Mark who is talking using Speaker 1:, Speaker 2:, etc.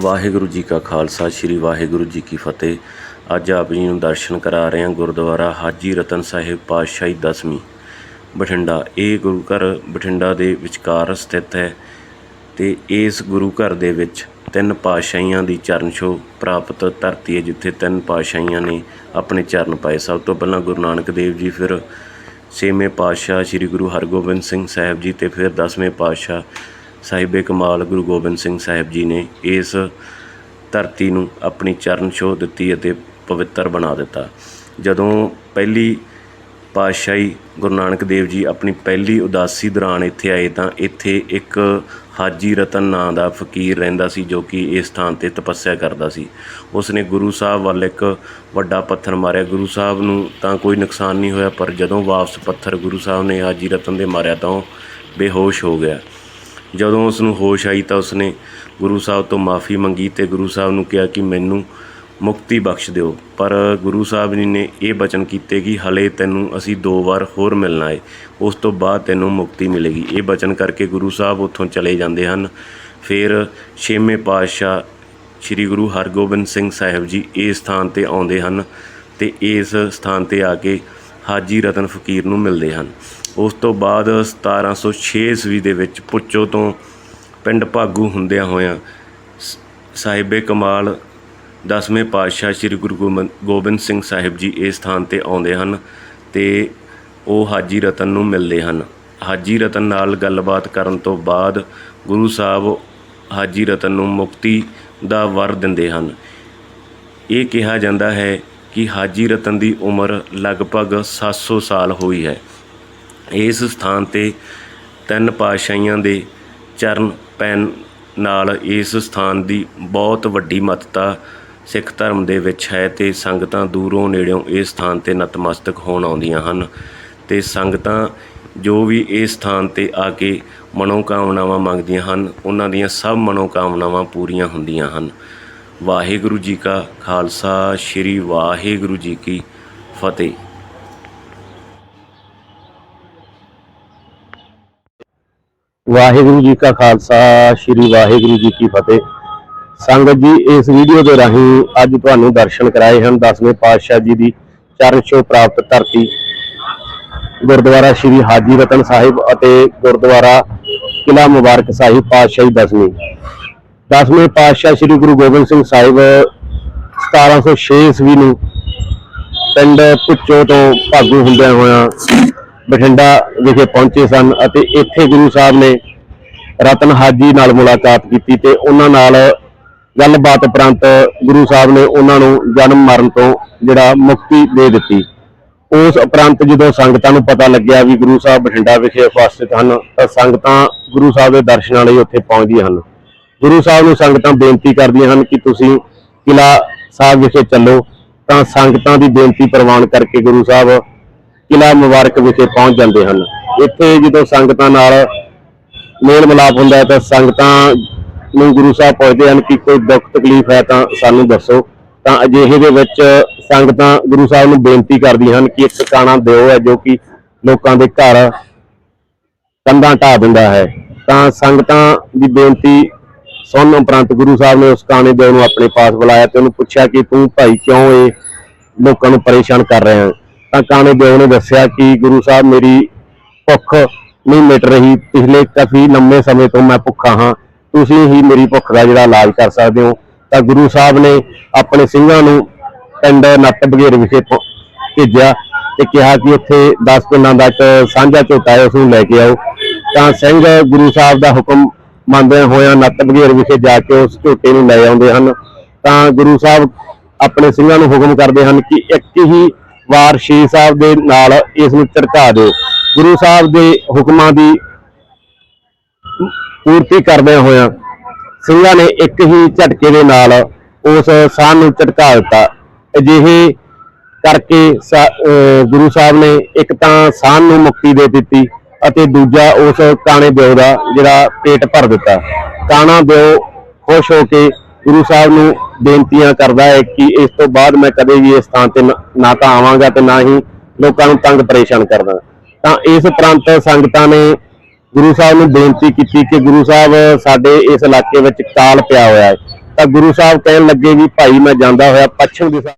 Speaker 1: ਵਾਹਿਗੁਰੂ ਜੀ ਕਾ ਖਾਲਸਾ, ਸ੍ਰੀ ਵਾਹਿਗੁਰੂ ਜੀ ਕੀ ਫਤਿਹ। ਅੱਜ ਆਪ ਜੀ ਨੂੰ ਦਰਸ਼ਨ ਕਰਾ ਰਹੇ ਹਾਂ ਗੁਰਦੁਆਰਾ ਹਾਜੀ ਰਤਨ ਸਾਹਿਬ ਪਾਤਸ਼ਾਹੀ ਦਸਵੀਂ। ਬਠਿੰਡਾ, ਇਹ ਗੁਰੂ ਘਰ ਬਠਿੰਡਾ ਦੇ ਵਿਚਕਾਰ ਸਥਿਤ ਹੈ ਤੇ ਇਸ ਗੁਰੂ ਘਰ ਦੇ ਵਿੱਚ ਤਿੰਨ ਪਾਤਸ਼ਾਹੀਆਂ ਦੀ ਚਰਨ ਛੋਹ ਪ੍ਰਾਪਤ ਧਰਤੀ ਹੈ, ਜਿੱਥੇ ਤਿੰਨ ਪਾਤਸ਼ਾਹੀਆਂ ਨੇ ਆਪਣੇ ਚਰਨ ਪਾਏ। ਸਭ ਤੋਂ ਪਹਿਲਾਂ ਗੁਰੂ ਨਾਨਕ ਦੇਵ ਜੀ, ਫਿਰ ਛੇਵੇਂ ਪਾਤਸ਼ਾਹ ਸ੍ਰੀ ਗੁਰੂ ਹਰਗੋਬਿੰਦ ਸਿੰਘ ਸਾਹਿਬ ਜੀ ਤੇ ਫਿਰ ਦਸਵੇਂ ਪਾਤਸ਼ਾਹ ਸਾਹਿਬੇ ਕਮਾਲ ਗੁਰੂ ਗੋਬਿੰਦ ਸਿੰਘ ਸਾਹਿਬ ਜੀ ਨੇ ਇਸ ਧਰਤੀ ਨੂੰ ਆਪਣੀ ਚਰਨ ਛੋਹ ਦਿੱਤੀ ਅਤੇ ਪਵਿੱਤਰ ਬਣਾ ਦਿੱਤਾ। ਜਦੋਂ ਪਹਿਲੀ ਪਾਤਸ਼ਾਹੀ ਗੁਰੂ ਨਾਨਕ ਦੇਵ ਜੀ ਆਪਣੀ ਪਹਿਲੀ ਉਦਾਸੀ ਦੌਰਾਨ ਇੱਥੇ ਆਏ ਤਾਂ ਇੱਥੇ ਇੱਕ ਹਾਜੀ ਰਤਨ ਨਾਂ ਦਾ ਫਕੀਰ ਰਹਿੰਦਾ ਸੀ ਜੋ ਕਿ ਇਸ ਥਾਂ ਤੇ ਤਪੱਸਿਆ ਕਰਦਾ ਸੀ। ਉਸ ਨੇ ਗੁਰੂ ਸਾਹਿਬ ਵੱਲ ਇੱਕ ਵੱਡਾ ਪੱਥਰ ਮਾਰਿਆ। ਗੁਰੂ ਸਾਹਿਬ ਨੂੰ ਤਾਂ ਕੋਈ ਨੁਕਸਾਨ ਨਹੀਂ ਹੋਇਆ, ਪਰ ਜਦੋਂ ਵਾਪਸ ਪੱਥਰ ਗੁਰੂ ਸਾਹਿਬ ਨੇ ਹਾਜੀ ਰਤਨ ਦੇ ਮਾਰਿਆ ਤਾਂ ਉਹ ਬੇਹੋਸ਼ ਹੋ ਗਿਆ। ਜਦੋਂ ਉਸ ਨੂੰ ਹੋਸ਼ ਆਈ ਤਾਂ ਉਸਨੇ ਗੁਰੂ ਸਾਹਿਬ ਤੋਂ ਮਾਫੀ ਮੰਗੀ ਤੇ ਗੁਰੂ ਸਾਹਿਬ ਨੂੰ ਕਿਹਾ ਕਿ ਮੈਨੂੰ ਮੁਕਤੀ ਬਖਸ਼ ਦਿਓ। ਪਰ ਗੁਰੂ ਸਾਹਿਬ ਜੀ ਨੇ ਇਹ ਬਚਨ ਕੀਤੇ ਕਿ ਹਲੇ ਤੈਨੂੰ ਅਸੀਂ ਦੋ ਵਾਰ ਹੋਰ ਮਿਲਣਾ ਹੈ ਉਸ ਤੋਂ ਬਾਅਦ ਤੈਨੂੰ ਮੁਕਤੀ ਮਿਲੇਗੀ। ਇਹ ਬਚਨ ਕਰਕੇ ਗੁਰੂ ਸਾਹਿਬ ਉੱਥੋਂ ਚਲੇ ਜਾਂਦੇ ਹਨ। ਫਿਰ ਛੇਵੇਂ ਪਾਤਸ਼ਾਹ ਸ੍ਰੀ ਗੁਰੂ ਹਰਗੋਬਿੰਦ ਸਿੰਘ ਸਾਹਿਬ ਜੀ ਇਸ ਸਥਾਨ ਤੇ ਆਉਂਦੇ ਹਨ ਤੇ ਇਸ ਸਥਾਨ ਤੇ ਆ ਕੇ ਹਾਜੀ ਰਤਨ ਫਕੀਰ ਨੂੰ ਮਿਲਦੇ ਹਨ। ਉਸ ਤੋਂ ਬਾਅਦ 1706 ਈਸਵੀ ਦੇ ਵਿੱਚ ਪੁੱਚੋ ਤੋਂ ਪਿੰਡ ਭਾਗੂ ਹੁੰਦਿਆਂ ਹੋਇਆਂ ਸ- ਸਾਹਿਬੇ ਕਮਾਲ ਦਸਵੇਂ ਪਾਤਸ਼ਾਹ ਸ੍ਰੀ ਗੁਰੂ ਗੋਬਿੰ- ਗੋਬਿੰਦ ਸਿੰਘ ਸਾਹਿਬ ਜੀ ਇਸ ਸਥਾਨ ਤੇ ਆਉਂਦੇ ਹਨ ਤੇ ਉਹ ਹਾਜੀ ਰਤਨ ਨੂੰ ਮਿਲਦੇ ਹਨ। ਹਾਜੀ ਰਤਨ ਨਾਲ ਗੱਲਬਾਤ ਕਰਨ ਤੋਂ ਬਾਅਦ ਗੁਰੂ ਸਾਹਿਬ ਹਾਜੀ ਰਤਨ ਨੂੰ ਮੁਕਤੀ ਦਾ ਵਰ ਦਿੰਦੇ ਹਨ। ਇਹ ਕਿਹਾ ਜਾਂਦਾ ਹੈ ਕਿ ਹਾਜੀ ਰਤਨ ਦੀ ਉਮਰ ਲਗਭਗ 700 ਸਾਲ ਹੋਈ ਹੈ। ਇਸ ਸਥਾਨ ਤੇ ਤਿੰਨ ਪਾਤਸ਼ਾਹੀਆਂ ਦੇ ਚਰਨ ਪੈਣ ਨਾਲ ਇਸ ਸਥਾਨ ਦੀ ਬਹੁਤ ਵੱਡੀ ਮਹੱਤਤਾ ਸਿੱਖ ਧਰਮ ਦੇ ਵਿੱਚ ਹੈ ਤੇ ਸੰਗਤਾਂ ਦੂਰੋਂ ਨੇੜਿਓਂ ਇਸ ਸਥਾਨ ਤੇ ਨਤਮਸਤਕ ਹੋਣ ਆਉਂਦੀਆਂ ਹਨ ਤੇ ਸੰਗਤਾਂ ਜੋ ਵੀ ਇਸ ਸਥਾਨ ਤੇ ਆ ਕੇ ਮਨੋਕਾਮਨਾਵਾਂ ਮੰਗਦੀਆਂ ਹਨ, ਉਹਨਾਂ ਦੀਆਂ ਸਭ ਮਨੋਕਾਮਨਾਵਾਂ ਪੂਰੀਆਂ ਹੁੰਦੀਆਂ ਹਨ। ਵਾਹਿਗੁਰੂ ਜੀ ਕਾ ਖਾਲਸਾ, ਸ੍ਰੀ ਵਾਹਿਗੁਰੂ ਜੀ ਕੀ ਫਤਿਹ।
Speaker 2: ਵਾਹਿਗੁਰੂ ਜੀ ਕਾ ਖਾਲਸਾ, ਸ੍ਰੀ ਵਾਹਿਗੁਰੂ ਜੀ ਕੀ ਫਤਿਹ। ਸੰਗਤ ਜੀ, ਇਸ ਵੀਡੀਓ ਦੇ ਰਾਹੀਂ ਅੱਜ ਤੁਹਾਨੂੰ ਦਰਸ਼ਨ ਕਰਾਏ ਹਨ ਦਸਵੇਂ ਪਾਤਸ਼ਾਹ ਜੀ ਦੀ ਚਰਨ ਛੋਹ ਪ੍ਰਾਪਤ ਧਰਤੀ। ਗੁਰਦੁਆਰਾ ਸ੍ਰੀ ਹਾਜੀ ਰਤਨ ਸਾਹਿਬ ਅਤੇ ਗੁਰਦੁਆਰਾ ਕਿਲਾ ਮੁਬਾਰਕ ਸਾਹਿਬ ਪਾਤਸ਼ਾਹੀ ਦਸਵੀਂ। ਦਸਵੇਂ ਪਾਤਸ਼ਾਹ ਸ੍ਰੀ ਗੁਰੂ ਗੋਬਿੰਦ ਸਿੰਘ ਸਾਹਿਬ 1706 ਈਸਵੀ ਨੂੰ ਪਿੰਡ ਪੁੱਚੋ ਤੋਂ ਭਾਗੂ ਹੁੰਦਿਆਂ ਹੋਇਆਂ ਬਠਿੰਡਾ ਵਿਖੇ ਪਹੁੰਚੇ ਸਨ ਅਤੇ ਇੱਥੇ ਗੁਰੂ ਸਾਹਿਬ ਨੇ ਰਤਨ ਹਾਜੀ ਨਾਲ ਮੁਲਾਕਾਤ ਕੀਤੀ ਤੇ ਉਹਨਾਂ ਨਾਲ ਗੱਲਬਾਤ ਉਪਰੰਤ ਗੁਰੂ ਸਾਹਿਬ ਨੇ ਉਹਨਾਂ ਨੂੰ ਜਨਮ ਮਰਨ ਤੋਂ ਜਿਹੜਾ ਮੁਕਤੀ ਦੇ ਦਿੱਤੀ। ਉਸ ਉਪਰੰਤ ਜਦੋਂ ਸੰਗਤਾਂ ਨੂੰ ਪਤਾ ਲੱਗਿਆ ਵੀ ਗੁਰੂ ਸਾਹਿਬ ਬਠਿੰਡਾ ਵਿਖੇ ਉਪਸਥਿਤ ਹਨ, ਤਾਂ ਸੰਗਤਾਂ ਗੁਰੂ ਸਾਹਿਬ ਦੇ ਦਰਸ਼ਨਾਂ ਲਈ ਉੱਥੇ ਪਹੁੰਚਦੀਆਂ ਹਨ। ਗੁਰੂ ਸਾਹਿਬ ਨੂੰ ਸੰਗਤਾਂ ਬੇਨਤੀ ਕਰਦੀਆਂ ਹਨ ਕਿ ਤੁਸੀਂ ਕਿਲਾ ਸਾਹਿਬ ਵਿਖੇ ਚੱਲੋ, ਤਾਂ ਸੰਗਤਾਂ ਦੀ ਬੇਨਤੀ ਪ੍ਰਵਾਨ ਕਰਕੇ ਗੁਰੂ ਸਾਹਿਬ ਕਿਲਾ ਮੁਬਾਰਕ ਵਿਖੇ ਪਹੁੰਚ ਜਾਂਦੇ ਹਨ। ਇੱਥੇ ਜਦੋਂ ਸੰਗਤਾਂ ਨਾਲ ਮੇਲ ਮਿਲਾਪ ਹੁੰਦਾ ਹੈ ਤਾਂ ਸੰਗਤਾਂ ਨੂੰ ਗੁਰੂ ਸਾਹਿਬ ਪੁੱਛਦੇ ਹਨ ਕਿ ਕੋਈ ਦੁੱਖ ਤਕਲੀਫ ਹੈ ਤਾਂ ਸਾਨੂੰ ਦੱਸੋ। ਤਾਂ ਅਜਿਹੇ ਦੇ ਵਿੱਚ ਸੰਗਤਾਂ ਗੁਰੂ ਸਾਹਿਬ ਨੂੰ ਬੇਨਤੀ ਕਰਦੀਆਂ ਹਨ ਕਿ ਇੱਕ ਕਾਣਾ ਦਿਓ ਹੈ ਜੋ ਕਿ ਲੋਕਾਂ ਦੇ ਘਰ ਕੰਧਾਂ ਢਾ ਦਿੰਦਾ ਹੈ। ਤਾਂ ਸੰਗਤਾਂ ਦੀ ਬੇਨਤੀ ਸੁਣਨ ਉਪਰੰਤ ਗੁਰੂ ਸਾਹਿਬ ਨੇ ਉਸ ਕਾਣੇ ਦਿਓ ਨੂੰ ਆਪਣੇ ਪਾਸ ਬੁਲਾਇਆ ਤੇ ਉਹਨੂੰ ਪੁੱਛਿਆ ਕਿ ਤੂੰ ਭਾਈ ਕਿਉਂ ਇਹ ਲੋਕਾਂ ਨੂੰ ਪਰੇਸ਼ਾਨ ਕਰ ਰਿਹਾ ਹੈ? ਤਾਂ ਕਾਣੇ ਦਿਓ ਨੇ ਦੱਸਿਆ ਕਿ ਗੁਰੂ ਸਾਹਿਬ ਮੇਰੀ ਭੁੱਖ ਨਹੀਂ ਮਿਟ ਰਹੀ, ਪਿਛਲੇ ਕਾਫੀ ਲੰਮੇ ਸਮੇਂ ਤੋਂ ਮੈਂ ਭੁੱਖਾ ਹਾਂ, ਤੁਸੀਂ ਹੀ ਮੇਰੀ ਭੁੱਖ ਦਾ ਜਿਹੜਾ ਇਲਾਜ ਕਰ ਸਕਦੇ ਹੋ। ਤਾਂ ਗੁਰੂ ਸਾਹਿਬ ਨੇ ਆਪਣੇ ਸਿੰਘਾਂ ਨੂੰ ਪਿੰਡ ਨੱਤ ਬਗੇਰ ਵਿਖੇ ਭੇਜਿਆ ਤੇ ਕਿਹਾ ਕਿ ਉੱਥੇ 10 ਪਿੰਡਾਂ ਦਾ ਇੱਕ ਸਾਂਝਾ ਝੋਟਾ ਹੈ, ਉਸ ਨੂੰ ਲੈ ਕੇ ਆਓ। ਤਾਂ ਸਿੰਘ ਗੁਰੂ ਸਾਹਿਬ ਦਾ ਹੁਕਮ ਮੰਨਦੇ ਹੋਇਆਂ ਨੱਤ ਬਗੇਰ ਵਿਖੇ ਜਾ ਕੇ ਉਸ ਝੋਟੇ ਨੂੰ ਲੈ ਆਉਂਦੇ ਹਨ। ਤਾਂ ਗੁਰੂ ਸਾਹਿਬ ਆਪਣੇ ਸਿੰਘਾਂ ਨੂੰ ਹੁਕਮ ਕਰਦੇ ਹਨ ਕਿ ਇੱਕ ਹੀ ਵਾਰ ਸ਼ੇਰ ਸਾਹਿਬ ਦੇ ਨਾਲ ਇਸ ਨੂੰ ਝਟਕਾ ਦਿਓ। ਗੁਰੂ ਸਾਹਿਬ ਦੇ ਹੁਕਮਾਂ ਦੀ ਪੂਰਤੀ ਕਰਦਿਆਂ ਹੋਇਆਂ ਸਿੰਘਾਂ ਨੇ ਇੱਕ ਹੀ ਝਟਕੇ ਦੇ ਨਾਲ ਉਸ ਸਾਹ ਨੂੰ ਝਟਕਾ ਦਿੱਤਾ। ਅਜਿਹੇ ਕਰਕੇ ਗੁਰੂ ਸਾਹਿਬ ਨੇ ਇੱਕ ਤਾਂ ਸਾਹ ਨੂੰ ਮੁਕਤੀ ਦੇ ਦਿੱਤੀ ਅਤੇ ਦੂਜਾ ਉਸ ਕਾਣੇ ਦਿਓ ਦਾ ਜਿਹੜਾ ਪੇਟ ਭਰ ਦਿੱਤਾ। ਕਾਣਾ ਦਿਓ ਖੁਸ਼ ਹੋ ਕੇ ਗੁਰੂ ਸਾਹਿਬ ਨੂੰ ਬੇਨਤੀਆਂ ਕਰਦਾ ਹੈ ਕਿ ਇਸ ਤੋਂ ਬਾਅਦ ਮੈਂ ਕਦੇ ਵੀ ਇਸ ਥਾਂ ਤੇ ਨਾ ਤਾਂ ਆਵਾਂਗਾ ਤੇ ਨਾ ਹੀ ਲੋਕਾਂ ਨੂੰ ਤੰਗ ਪਰੇਸ਼ਾਨ ਕਰਦਾ। ਤਾਂ ਇਸ ਉਪਰੰਤ ਸੰਗਤਾਂ ਨੇ ਗੁਰੂ ਸਾਹਿਬ ਨੂੰ ਬੇਨਤੀ ਕੀਤੀ ਕਿ ਗੁਰੂ ਸਾਹਿਬ, ਸਾਡੇ ਇਸ ਇਲਾਕੇ ਵਿੱਚ ਕਾਲ ਪਿਆ ਹੋਇਆ ਹੈ। ਤਾਂ ਗੁਰੂ ਸਾਹਿਬ ਕਹਿਣ ਲੱਗੇ ਵੀ, ਭਾਈ, ਮੈਂ ਜਾਂਦਾ ਹੋਇਆ ਪੱਛਮ ਦਿਸ਼ਾ